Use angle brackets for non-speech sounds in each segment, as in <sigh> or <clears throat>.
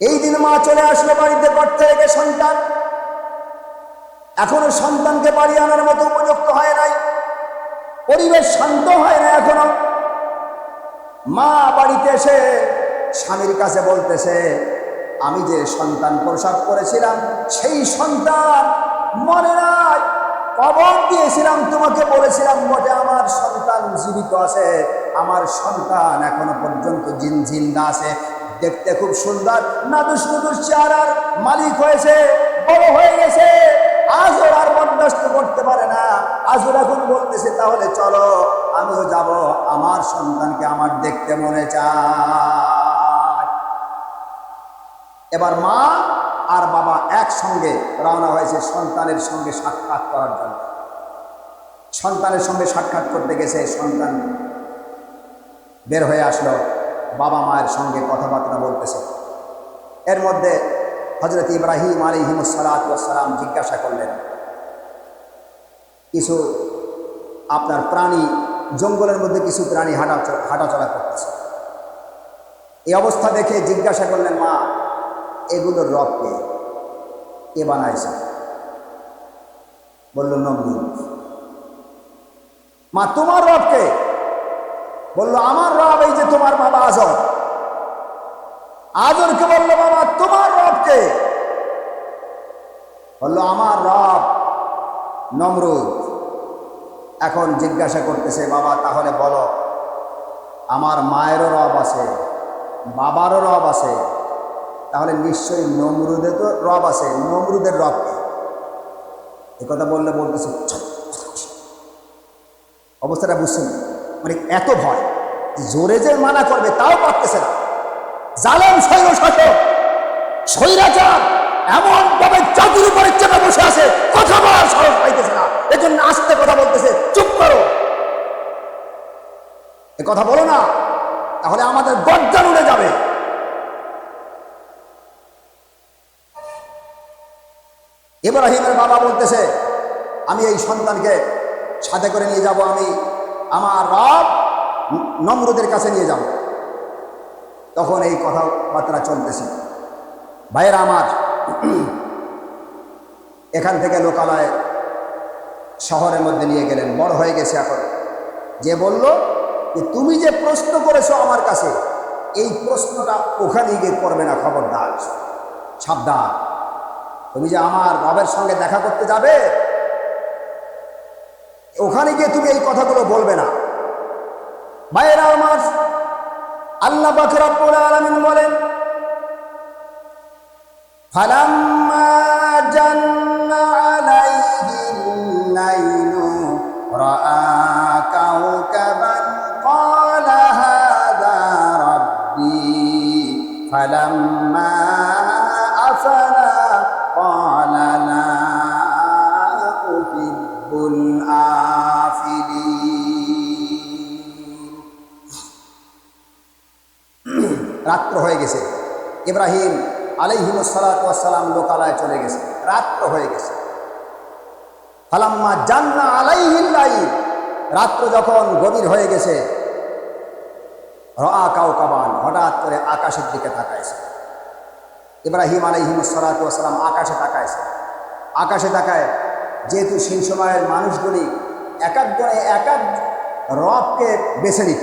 এই দিন মা চলে আসলো বাড়িতে করতে থেকে সন্তান। এখনও সন্তানকে বাড়ি আনার মতো উপযুক্ত হয় নাই। পরিবেশ শান্ত হয় না এখনও। মা বাড়িতে এসে স্বামীর কাছে বলতেছে, আমি যে সন্তান প্রসাব করেছিলাম, সেই সন্তান মনে নাই। কবর দিয়েছিলাম, তোমাকে বলেছিলাম, বটে, আমার সন্তান জীবিত আছে। আমার সন্তান এখনও পর্যন্ত জিন জিন্দা আছে। দেখতে খুব সুন্দর। নাদুস নুদুস চেহারার মালিক হয়েছে, বড় হয়ে গেছে। আজও আর বরদাস্ত করতে পারে না। আজও এখন বলতেছে, তাহলে চলো, আমিও যাব। আমার সন্তানকে আমার দেখতে মনে চায়। এবার মা আর বাবা একসঙ্গে রওনা হয়েছে সন্তানের সঙ্গে সাক্ষাৎ করার জন্য। সন্তানের সঙ্গে সাক্ষাৎ করতে গেছে সন্তান। বের হয়ে আসলো বাবা মায়ের সঙ্গে কথাবার্তা বলতেছে। এর মধ্যে হজরত ইব্রাহিম আলী হিমসালাম জিজ্ঞাসা করলেন, কিছু আপনার প্রাণী জঙ্গলের মধ্যে কিছু প্রাণী হাঁটা হাঁটাচলা করতেছে। এই অবস্থা দেখে জিজ্ঞাসা করলেন, মা, এগুলোর রবকে কে? বানাইছে? বলল নমরুদ মা, তোমার রবকে বলল আমার রব এই যে তোমার বাবা আজর আজরকে বলল বাবা তোমার রবকে বলল আমার রব নমরুদ। এখন জিজ্ঞাসা করতেছে বাবা তাহলে বলো আমার মায়েরও রব আছে বাবারও রব আছে? তাহলে নিশ্চয়ই নমরুদের তো রব আছে নমরুদের রবকে এ কথা বললে বলতেছে "চল, অবস্থাটা বুঝছেন? মানে এত ভয়। জোরে যে মানা করবে, তাও পারতেছে না। জালেম স্বৈরাচার, এমন ভাবে জাতির উপরে চেপে বসে আছে, কথা বলার সাহস পাইতেছে না। এজন্য আস্তে কথা বলতেছে, চুপ করো। এ কথা বলো না, তাহলে আমাদের গর্দান উড়ে যাবে। ইব্রাহিমের বাবা বলতেছে, আমি এই সন্তানকে সাথে করে নিয়ে যাব, আমি আমার রব নম্রদের কাছে নিয়ে যাব। তখন এই কথাবার্তা চলতেছে। ভাইয়েরা আমার, এখান থেকে লোকালয় শহরের মধ্যে নিয়ে গেলেন। বড় হয়ে গেছে এখন। যে বলল যে, তুমি যে প্রশ্ন করেছ আমার কাছে, এই প্রশ্নটা ওখানে গিয়ে করবে না, খবরদার। সাবধান। তুমি যে আমার রবের সঙ্গে দেখা করতে যাবে ওখানে গিয়ে তুমি এই কথাগুলো বলবে না। ভাইয়েরা আমার, আল্লাহ বাকরাবুল আলমিন বলেন, ফলাম্মা জান্না রাত্র হয়ে গেছে। ইব্রাহিম আলাইহিমসালাম লোকালয়ে চলে গেছে। রাত্র হয়ে গেছে। ফালাম্মা জান্না আলাইহিল্লাই রাত্র যখন গভীর হয়ে গেছে কাবান, হঠাৎ করে আকাশের দিকে তাকাইছে। ইব্রাহিম আলাইহিমসালাম আকাশে তাকাইছে। আকাশে তাকায়, যেহেতু সেই সময়ের মানুষগুলি এক এক গণে এক এক রবকে বেছে নিত।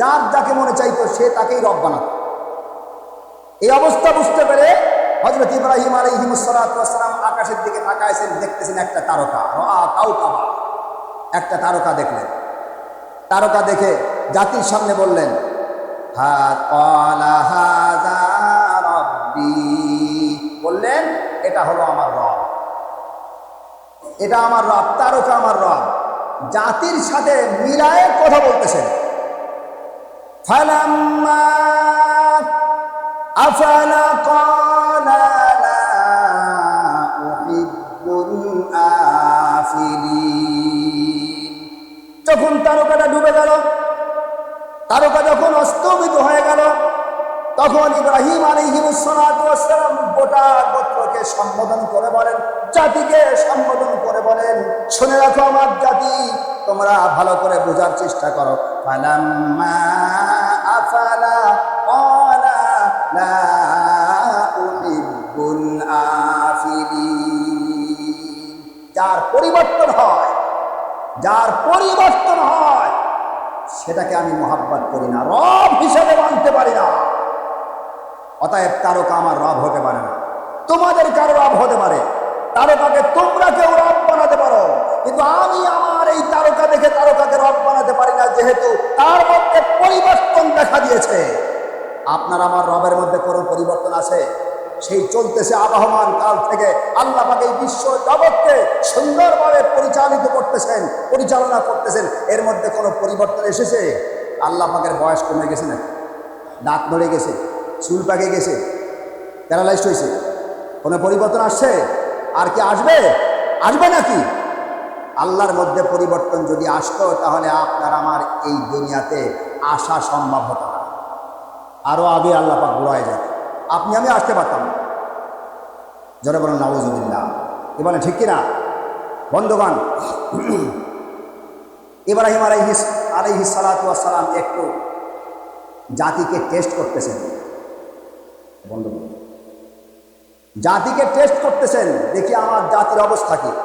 যার যাকে মনে চাইতো সে তাকেই রব বানাতো। এই অবস্থা বুঝতে পেরে হজরত ইব্রাহিম আলহিমসালাম আকাশের দিকে তাকাইছেন, দেখতেছেন একটা তারকা। কাউ কাবা একটা তারকা দেখলেন। তারকা দেখে জাতির সামনে বললেন বললেন, এটা হলো আমার রব। এটা আমার রব, তারকা আমার রব। জাতির সাথে মিলায় কথা বলতেছেন। ফালাম্মা أفل قال لا أحب الآفلين যখন তারকাটা ডুবে গেল তারকা যখন অস্তমিত হয়ে গেল তখন ইব্রাহিম আলিহিমসালাম গোটা গোত্রকে সম্বোধন করে বলেন জাতিকে সম্বোধন করে বলেন শুনে রাখো আমার জাতি তোমরা ভালো করে বোঝার চেষ্টা করো ফালাম্মা আফালা قال لا উহিব্বুল আফিলিন যার পরিবর্তন হয়, যার পরিবর্তন হয়, সেটাকে আমি মোহাব্বত করি না, রব হিসেবে মানতে পারি না। অতএব তারকা আমার রব হতে পারে না। তোমাদের কারও রব হতে পারে। তারকাকে তোমরা কেউ রব বানাতে পারো। কিন্তু আমি আমার এই তারকা দেখে তারকাকে রব বানাতে পারি না, যেহেতু তার মধ্যে পরিবর্তন দেখা দিয়েছে। আপনার আমার রবের মধ্যে কোনো পরিবর্তন আছে? সেই চলতেছে আবহমান কাল থেকে আল্লাহ এই বিশ্ব জগৎকে সুন্দরভাবে পরিচালিত করতেছেন, পরিচালনা করতেছেন। এর মধ্যে কোনো পরিবর্তন এসেছে? আল্লাহ পাকের বয়স কমে গেছে না দাঁত নড়ে গেছে, চুল পাকে গেছে, প্যারালাইজড হয়েছে। কোনো পরিবর্তন আসছে? আর কি আসবে? আসবে নাকি? আল্লাহর মধ্যে পরিবর্তন যদি আসতো, তাহলে আপনার আমার এই দুনিয়াতে আসা সম্ভব হতো আরও আগে বড় হয়ে যায় আপনি, আমি আসতে পারতাম না। বলেন নওয়াজুবিল্লা এ বলেন, ঠিক কিনা? বন্ধুগণ, ইব্রাহিম আলাইহিস আলাইহি সালাতাম একটু জাতিকে টেস্ট করতেছেন। বন্ধুগণ, জাতিকে টেস্ট করতেছেন, দেখি আমার জাতির অবস্থা কি। <clears throat>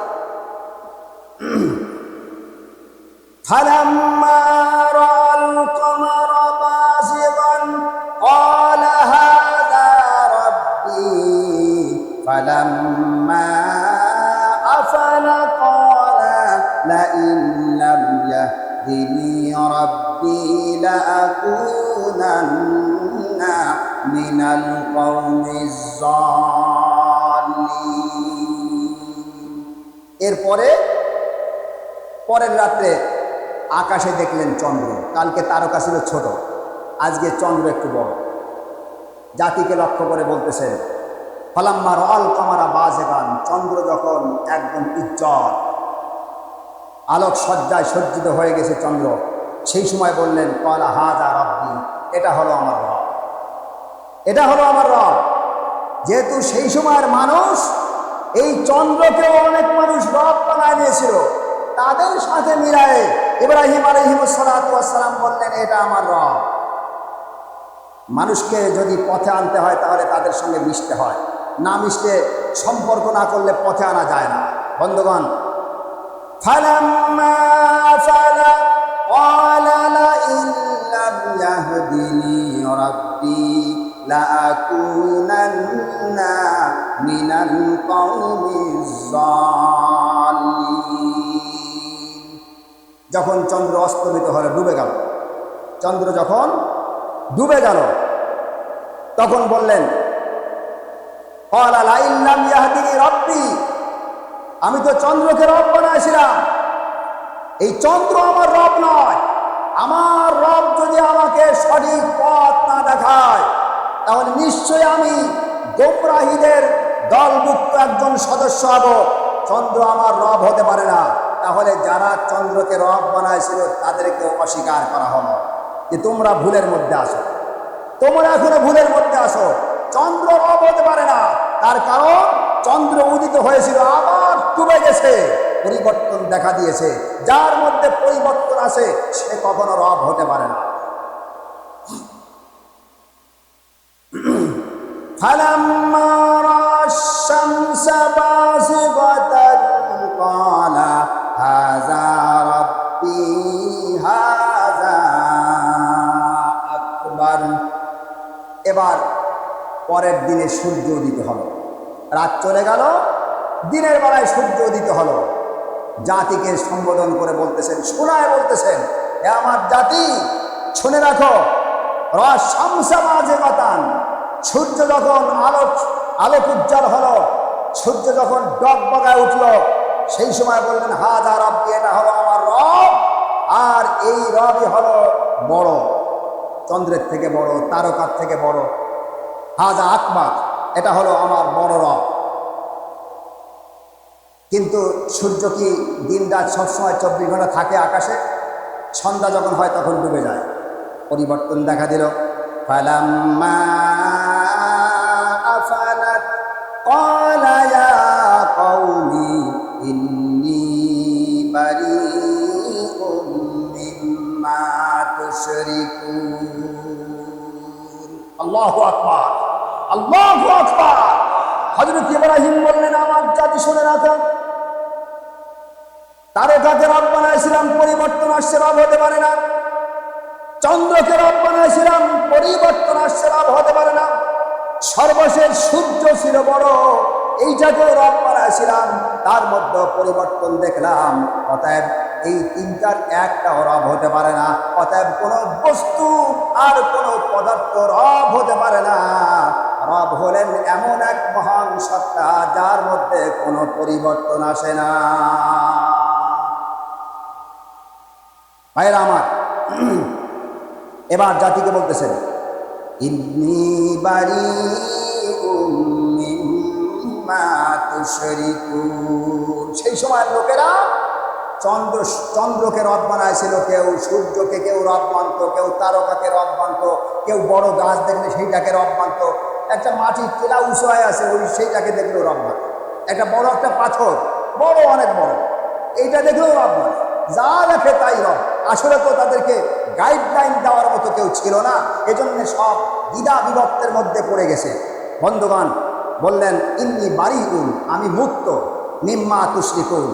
ফালাম্মা يهدني ربي لأكونن من القوم الظالمين এরপরে পরের রাত্রে আকাশে দেখলেন চন্দ্র কালকে তারকা ছিল ছোট আজকে চন্দ্র একটু বড় জাতিকে লক্ষ্য করে বলতেছেন ফলাম্মা রল কামারা বাজেগান চন্দ্র যখন একদম উজ্জ্বল আলোক সজ্জায় সজ্জিত হয়ে গেছে চন্দ্র। সেই সময় বললেন, কলা হাজা রব্বি, এটা হলো আমার রব। এটা হলো আমার রব। যেহেতু সেই সময়ের মানুষ এই চন্দ্রকেও অনেক মানুষ রব বানায় নিয়েছিল তাদের সাথে মিলায়ে ইব্রাহিম আলহিমসালাম বললেন, এটা আমার রব। মানুষকে যদি পথে আনতে হয়, তাহলে তাদের সঙ্গে মিশতে হয়। না মিশতে সম্পর্ক না করলে পথে আনা যায় না। বন্ধুগণ فلما أفل قال لئن لم يهدني ربي لأكونن من القوم الظالمين যখন চন্দ্র অস্তমিত হলে ডুবে গেল চন্দ্র যখন ডুবে গেল তখন বললেন قال لئن لم يهدني ربي আমি তো চন্দ্রকে রব বানাইছিলাম। এই চন্দ্র আমার রব নয়। আমার রব যদি আমাকে সঠিক পথ না দেখায়, তাহলে নিশ্চয়ই আমি গোমরাহীদের দলভুক্ত একজন সদস্য হব। চন্দ্র আমার রব হতে পারে না। তাহলে যারা চন্দ্রকে রব বানাইছিল তাদেরকে অস্বীকার করা হলো। যে তোমরা ভুলের মধ্যে আসো তোমরা এখনও ভুলের মধ্যে আসো চন্দ্র রব হতে পারে না। তার কারণ, চন্দ্র উদিত হয়েছিল আবার ডুবে গেছে পরিবর্তন দেখা দিয়েছে যার মধ্যে পরিবর্তন আছে সে কখনো রব হতে পারে না فلما رأى الشمس بازغة قال هذا ربي هذا أكبر এবার পরের দিনে সূর্য উদিত হলো রাত চলে গেল দিনের বেলায় সূর্য উদিত হলো। জাতিকে সম্বোধন করে বলতেছেন, শোনায় বলতেছেন, এ আমার জাতি, শুনে রাখো রস শামসা মাঝে মাতান। সূর্য যখন আলোক আলোক উজ্জ্বল হলো, সূর্য যখন ডগবগায় উঠল, সেই সময় বললেন হাজার রব্বি, এটা হলো আমার রব, আর এই রবই হলো বড়, চন্দ্রের থেকে বড়, তারকার থেকে বড়। হাজা আকবার, এটা হলো আমার বড় রব। কিন্তু সূর্য কি দিন রাত সবসময় চব্বিশ ঘণ্টা থাকে আকাশে? সন্ধ্যা যখন হয় তখন ডুবে যায়। পরিবর্তন দেখা দিল। আল্লাহ আকবর আল্লাহ আকবর। হজরত ইব্রাহিম বললেন, আমার জাতি শুনে রাখা তারকাকে রব বানাইছিলাম পরিবর্তন আসছে রব হতে পারে না। চন্দ্রকে রব বানাইছিলাম পরিবর্তন আসছে রব হতে পারে না। সর্বশেষ সূর্য ছিল বড় এইটাকেও রব বানাইছিলাম তার মধ্যে পরিবর্তন দেখলাম। অতএব এই তিনটার একটা রব হতে পারে না। অতএব কোনো বস্তু আর কোনো পদার্থ রব হতে পারে না। রব হলেন এমন এক মহান সত্তা, যার মধ্যে কোনো পরিবর্তন আসে না। ভাইরা আমার, এবার জাতিকে বলতেছেন, ইন্নি বাড়ি সেই সময় লোকেরা চন্দ্র, চন্দ্রকে রথ বানাইছিল, কেউ সূর্যকে, কেউ রথ মানত কেউ তারকাকে রথ মানত কেউ বড় গাছ দেখলে সেইটাকে রথ মানত একটা মাটির টিলা উঁচু হয়ে আছে, ওই সেইটাকে দেখলেও রথ মানে একটা বড় একটা পাথর, বড় অনেক বড়। এইটা দেখলেও রথ মানে যা দেখে তাই রথ আসলে তো তাদেরকে গাইডলাইন দেওয়ার মতো কেউ ছিল না। এজন্য সব দ্বিধা বিভক্তের মধ্যে পড়ে গেছে। বন্ধুগণ, বললেন, ইন্নি বাড়ি উন আমি মুক্ত। নিম্মা তুষ্টিকুন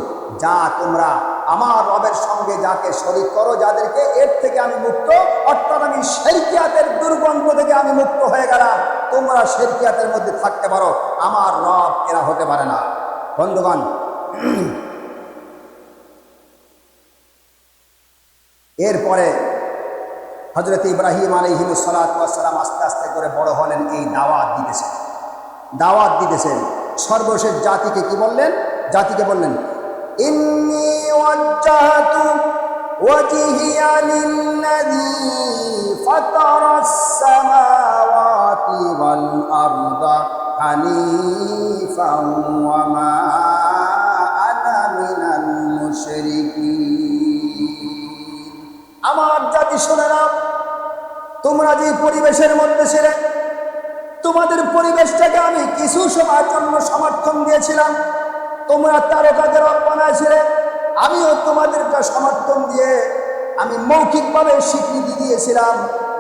যা তোমরা আমার রবের সঙ্গে যাকে শরিক করো, যাদেরকে এর থেকে আমি মুক্ত, অর্থাৎ আমি শেরকিয়াতের দুর্গন্ধ থেকে আমি মুক্ত হয়ে গেলাম। তোমরা শেরকিয়াতের মধ্যে থাকতে পারো। আমার রব এরা হতে পারে না। বন্ধুগণ, এরপরে হজরত ইব্রাহিম আলহিম সালাম আস্তে আস্তে করে বড় হলেন, এই দাওয়াত দিতেছেন। দাওয়াত দিতেছেন। সর্বশেষ জাতিকে কি বললেন? জাতিকে বললেন, ইন্নি হানিফান ওয়া মা আনা মিনাল মুশরিকিন আমার জাতি শুনে তোমরা যে পরিবেশের মধ্যে ছিলে, তোমাদের পরিবেশটাকে আমি কিছু সময়ের জন্য সমর্থন দিয়েছিলাম। তোমরা তারকাদের বানাইছিলে আমিও তোমাদেরকে সমর্থন দিয়ে আমি মৌখিকভাবে স্বীকৃতি দিয়েছিলাম।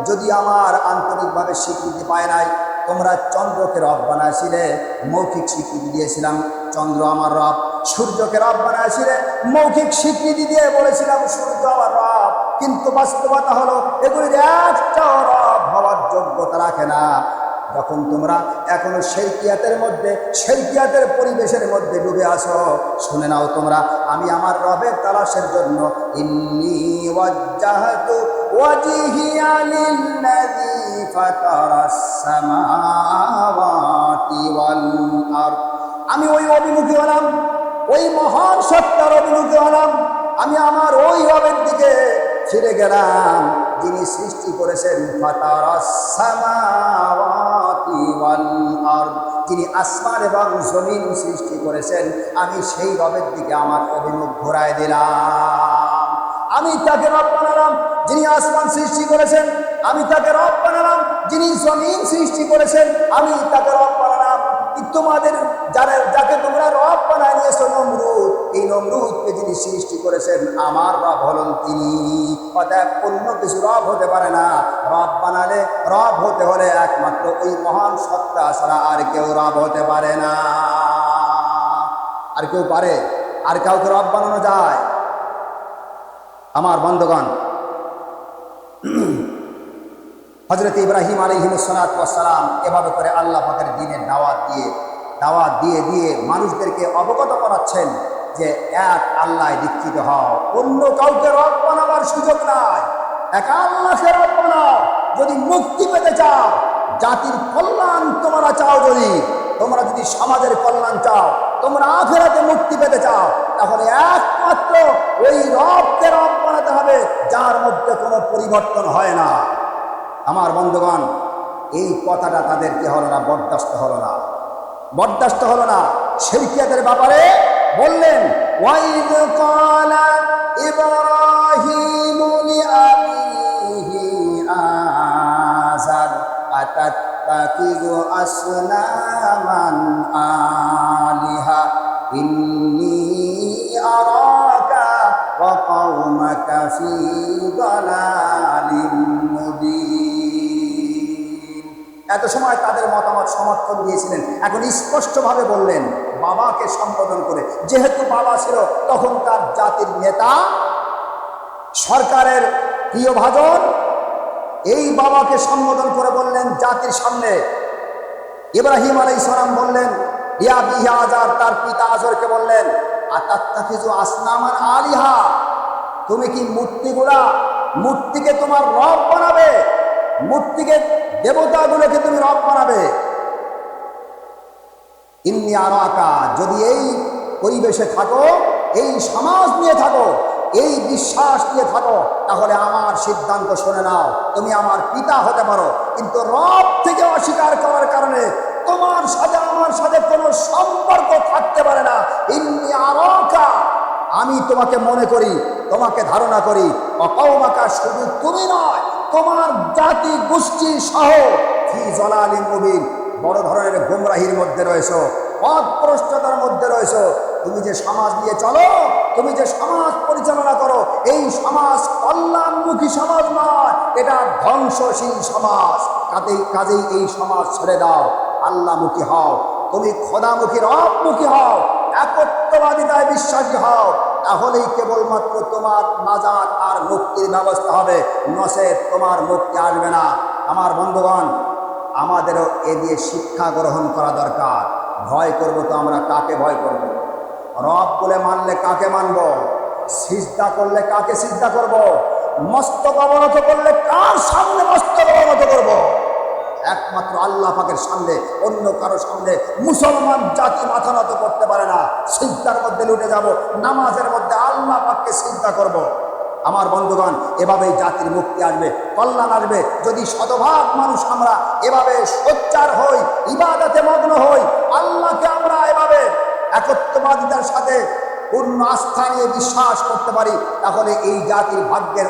যদি আমার আন্তরিকভাবে স্বীকৃতি পায় নাই, তোমরা চন্দ্রকে রব বানাইছিলে, মৌখিক স্বীকৃতি দিয়েছিলাম। চন্দ্র আমার রব, সূর্যকে রব বানাইছিলে, মৌখিক স্বীকৃতি দিয়ে বলেছিলাম, সূর্য আমার রব। কিন্তু বাস্তবতা হলো, এগুলির একটা রব হওয়ার যোগ্যতা রাখে না। যখন তোমরা এখনও শেরকিয়াতের মধ্যে শেরকিয়াতের পরিবেশের মধ্যে ডুবে আসো শুনে নাও তোমরা, আমি আমার রবের তালাশের জন্য সামাওয়াতি আমি ওই অভিমুখী হলাম, ওই মহান সত্তার অভিমুখী হলাম। আমি আমার ওই রবের দিকে ফিরে গেলাম, যিনি সৃষ্টি করেছেন যিনি আসমান এবং জমিন সৃষ্টি করেছেন। আমি সেই রবের দিকে আমার অভিমুখ ঘোরায় দিলাম। আমি তাকে রব বানালাম, যিনি আসমান সৃষ্টি করেছেন। আমি তাকে রব বানালাম, যিনি জমিন সৃষ্টি করেছেন। আমি তাকে রব তোমাদের যারা যাকে তোমরা রব বানায় নিয়েছো নমরুদ, এই নমরুদকে যিনি সৃষ্টি করেছেন, আমার রব হলেন তিনি। অতএব অন্য কিছু রব হতে পারে না। রব বানালে রব হতে হলে একমাত্র ওই মহান সত্তা ছাড়া আর কেউ রব হতে পারে না। আর কেউ পারে? আর কাউকে রব বানানো যায়? আমার বন্ধগণ হজরত ইব্রাহিম আলহিম সালাম এভাবে করে আল্লাহ পাকের দিনের দাওয়াত দিয়ে দাওয়াত দিয়ে দিয়ে মানুষদেরকে অবগত করাচ্ছেন যে এক আল্লাহ দীক্ষিত হও, অন্য কাউকে রব বানাবার সুযোগ নাই। এক আল্লাহকে রব বানাও, যদি মুক্তি পেতে চাও, জাতির কল্যাণ তোমরা চাও যদি, তোমরা যদি সমাজের কল্যাণ চাও, তোমরা আখেরাতে মুক্তি পেতে চাও, তাহলে একমাত্র ওই রবকে রব বানাতে হবে, যার মধ্যে কোনো পরিবর্তন হয় না। আমার বন্ধুগণ, এই কথাটা তাদেরকে হলো না, বরদাস্ত হলো না। বরদাস্ত হলো না। শেরকিয়াতের ব্যাপারে বললেন আলিহা ফি এত সময় তাদের মতামত সমর্থন দিয়েছিলেন। এখন স্পষ্টভাবে বললেন, বাবাকে সম্বোধন করে। যেহেতু বাবা ছিল তখন তার জাতির নেতা, সরকারের প্রিয় ভাজন, এই বাবাকে সম্বোধন করে বললেন জাতির সামনে। ইব্রাহিম আলাই সালাম বললেন, ইয়া বিহা আজার তার পিতা আজরকে বললেন আতাত্তা কিছু আসনামান আলিহা তুমি কি মূর্তিগুলা, মূর্তিকে তোমার রব বানাবে? মূর্তিকে দেবতাগুলোকে তুমি রব বানাবে। ইন্নি আরাকা, যদি এই পরিবেশে থাকো, এই সমাজ নিয়ে থাকো, এই বিশ্বাস নিয়ে থাকো, তাহলে আমার সিদ্ধান্ত শুনে নাও, তুমি আমার পিতা হতে পারো। কিন্তু রব থেকে অস্বীকার করার কারণে তোমার সাথে আমার সাথে কোনো সম্পর্ক থাকতে পারে না। ইন্নি আরাকা, আমি তোমাকে মনে করি, তোমাকে ধারণা করি, অকৌমাকা শুধু তুমি নয় তোমার জাতি, গোষ্ঠী সহ ফি জলালিন মুবিন। বড় ধরনের গুমরাহির মধ্যে রয়েছে পথপ্রষ্টতার মধ্যে রয়েছে। তুমি যে সমাজ নিয়ে চলো, তুমি যে সমাজ পরিচালনা করো, এই সমাজ কল্যাণমুখী সমাজ নয়, এটা ধ্বংসশীল সমাজ। কাজেই কাজেই এই সমাজ ছেড়ে দাও আল্লাহমুখী হও। তুমি খোদামুখী, রবমুখী হও একত্ববাদিতায় বিশ্বাসী হও। তাহলেই কেবলমাত্র তোমার নাজাত আর মুক্তির ব্যবস্থা হবে নসে তোমার মুক্তি আসবে না আমার বন্ধুগণ, আমাদেরও এ দিয়ে শিক্ষা গ্রহণ করা দরকার ভয় করব তো আমরা কাকে ভয় করব। রব বলে মানলে কাকে মানব সিজদা করলে কাকে সিজদা করব। মস্তক অবনত করলে কার সামনে মস্তক অবনত করব। একমাত্র আল্লাহ পাকের সামনে, অন্য কারও সামনে মুসলমান জাতি মাথা নত করতে পারে না সিজদার মধ্যে লুটে যাব, নামাজের মধ্যে আল্লাহ পাককে চিন্তা করব। আমার বন্ধুগণ, এভাবেই জাতির মুক্তি আসবে, কল্যাণ আসবে যদি শতভাগ মানুষ আমরা এভাবে সোচ্চার হই, ইবাদতে মগ্ন হই, আল্লাহকে আমরা এভাবে একত্ববাদিতার সাথে পূর্ণ আস্থা নিয়ে বিশ্বাস করতে পারি, তাহলে এই জাতির ভাগ্যের